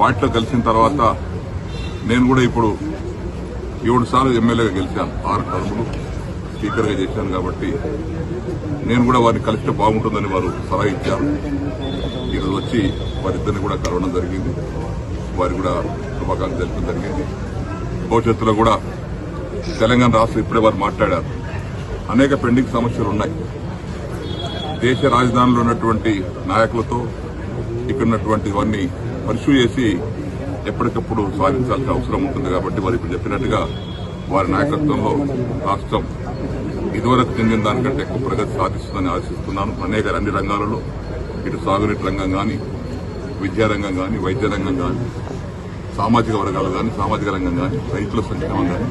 పార్టీలో కలిసిన తర్వాత నేను కూడా ఇప్పుడు ఏడు సార్లు ఎమ్మెల్యేగా గెలిచాను. ఆరు టర్ములు స్పీకర్గా చేశాను కాబట్టి నేను కూడా వారిని కలిస్తే బాగుంటుందని వారు సలహా ఇచ్చారు. ఈరోజు వచ్చి వారిద్దరిని కూడా కలవడం జరిగింది. వారు కూడా శుభాకాంక్షలు తెలపడం జరిగింది. భవిష్యత్తులో కూడా తెలంగాణ రాష్ట్రం ఇప్పుడే వారు మాట్లాడారు. అనేక పెండింగ్ సమస్యలు ఉన్నాయి. దేశ రాజధానిలో ఉన్నటువంటి నాయకులతో ఇక్కడ ఉన్నటువంటివన్నీ పరిశూ చేసి ఎప్పటికప్పుడు సాధించాల్సిన అవసరం ఉంటుంది కాబట్టి వారు ఇప్పుడు చెప్పినట్టుగా వారి నాయకత్వంలో రాష్ట్రం ఇదివరకు చెందిన దానికంటే ఎక్కువ ప్రగతి సాధిస్తుందని ఆశిస్తున్నాను. అనేక అన్ని రంగాలలో ఇటు సాగునీటి రంగం కానీ విద్యారంగం కానీ వైద్య రంగం కానీ సామాజిక వర్గాలు కానీ సామాజిక రంగం కానీ రైతుల సంక్షేమం కానీ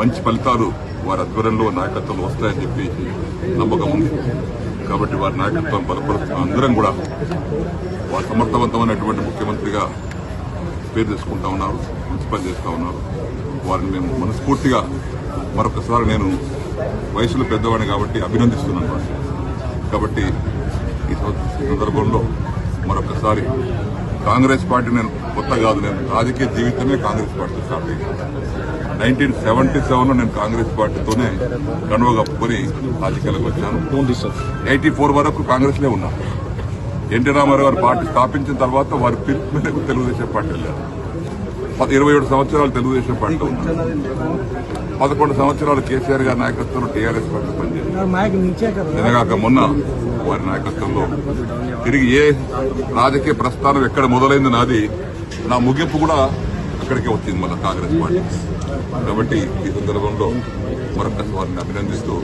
మంచి ఫలితాలు వారి ఆధ్వర్యంలో నాయకత్వంలో వస్తాయని చెప్పి నమ్మకం ఉంది. కాబట్టి వారి నాయకత్వం బలపరుస్తున్న అందరం కూడా వారు సమర్థవంతమైనటువంటి ముఖ్యమంత్రిగా పేరు తెచ్చుకుంటా ఉన్నారు మంచి పని ఉన్నారు. వారిని మేము మనస్ఫూర్తిగా మరొకసారి నేను వయసులో పెద్దవాడిని కాబట్టి అభినందిస్తున్నాను వారిని. కాబట్టి ఈ ఈ సందర్భంలో మరొకసారి కాంగ్రెస్ పార్టీ నేను కొత్త కాదు నేను రాజకీయ జీవితమే కాంగ్రెస్ పార్టీ స్టార్ట్ అయ్యింది నైన్టీన్ సెవెంటీ సెవెన్లో నేను కాంగ్రెస్ పార్టీతోనే కనువ కప్పుకొని రాజకీయాలకు వచ్చాను. ఎయిటీ ఫోర్ వరకు కాంగ్రెస్ లే ఉన్నా. ఎన్టీ రామారావు గారు పార్టీ స్థాపించిన తర్వాత వారి పిలుపు మేరకు తెలుగుదేశం పార్టీ వెళ్ళారు. ఇరవై ఏడు సంవత్సరాలు తెలుగుదేశం పార్టీ పదకొండు సంవత్సరాలు కేసీఆర్ గారి నాయకత్వంలో టీఆర్ఎస్ పార్టీ పనిచేసింది. ఎనగాక మొన్న వారి నాయకత్వంలో తిరిగి ఏ రాజకీయ ప్రస్థానం ఎక్కడ మొదలైంది నాది నా ముగింపు కూడా అక్కడికే వచ్చింది మన కాంగ్రెస్ పార్టీ. కాబట్టి ఈ సందర్భంలో మరొకసారి వారిని అభినందిస్తూ